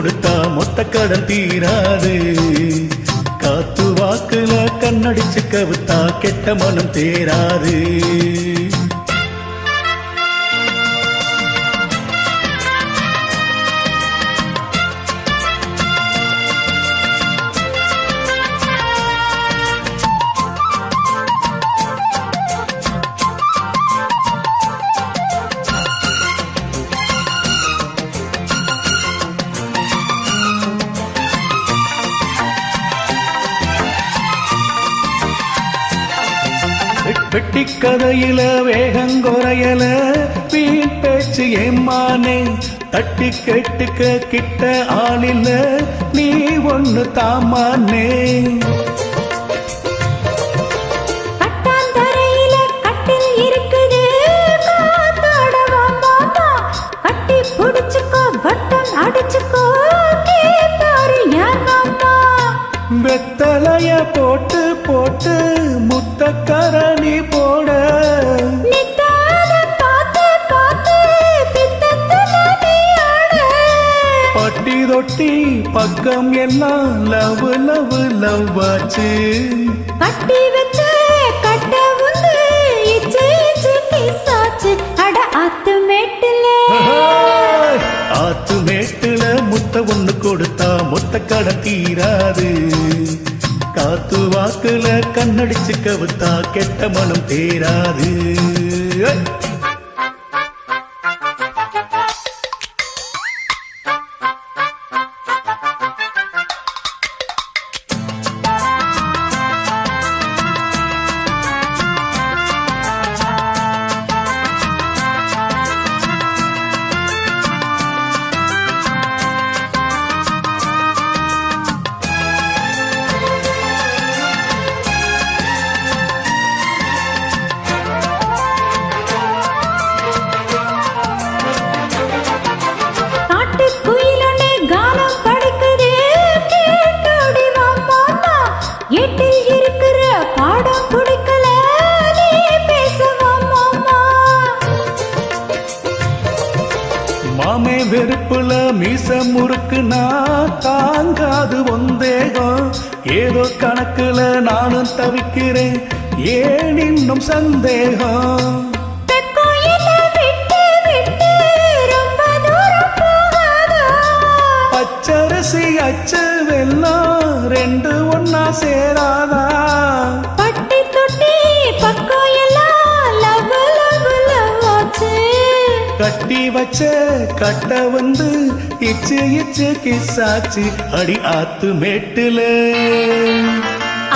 கொடுத்தா மொத்த கடன் தீராது. காத்து வாக்குல கண்ணடிச்சு கவுத்தா கெட்ட மனம் தேராது. வெட்டி கதையில வேகங்குறையல வீண் பேச்சு ஏமானே தட்டி கேட்டுக்க கிட்ட ஆளில்ல நீ ஒண்ணு தாமானே அடிச்சுக்கோ. வெத்தலைய போட்டு போட்டு போட. பித்தத்துல நீ ஆட. பட்டி தொட்டி பக்கம் எல்லாம் லவ் லவ் லவ் ஆச்சு. கட்டி வச்ச கட்ட உண்டு இச்சு இச்சு கிசாச்சு. அட ஆத்து மேட்டுல. ஆஹாய்! ஆத்து மேட்டுல முத்த ஒண்ணு கொடுத்தா மொத்த கடன் தீராது. சாத்து வாக்குல கண்ணடிச்சு கவுத்தா கெட்ட மனம் தேராது. மாமே வெறுப்புல மீச முறுக்குனா தாங்காது வந்தேகம் ஏதோ கணக்குல நானும் தவிக்கிறேன் ஏன் இன்னும் சந்தேகம்? அச்சரிசி பச்சரிசி அச்சு ரெண்டு ஒன்னா சேராதா? பட்டி தொட்டி பக்கம் கட்டி வச்ச கட்ட வந்து இச்சு இச்சு கிசாச்சு. அடி ஆத்து மேட்டுல.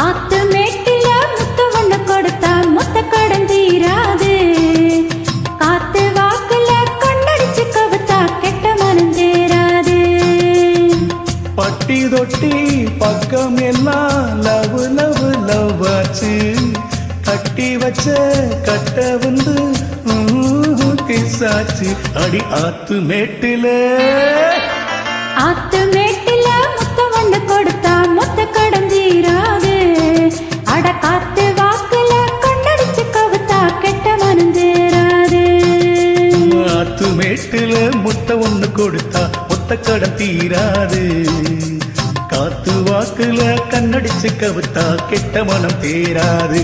ஆத்து மேட்டில முத்து ஒண்ணு கொடுத்தா முத்த கடன் தீராது. காத்து வாக்குல கண்ணடிச்சு கவுத்தா கெட்ட மனம் தேராது பட்டி தொட்டி பக்கம் எல்லாம் லவ் லவ் லவ் ஆச்சு. கட்டி வச்ச கட்ட வந்து ஊஹு, கிசாச்சு அடி ஆத்து மேட்டுல. ஆத்து மேட்டில முத்த ஒண்ணு கொடுத்தா முத்த கடன் தீராது. அட காத்து வாக்குல கண்ணடிச்சு கவுத்தா கெட்ட மனம் தேராது ஆத்து மேட்டுல முத்த ஒண்ணு கொடுத்தா மொத்த கடன் தீராது. காத்து வாக்குல கண்ணடிச்சு கவுத்தா கெட்ட மனம் தேராது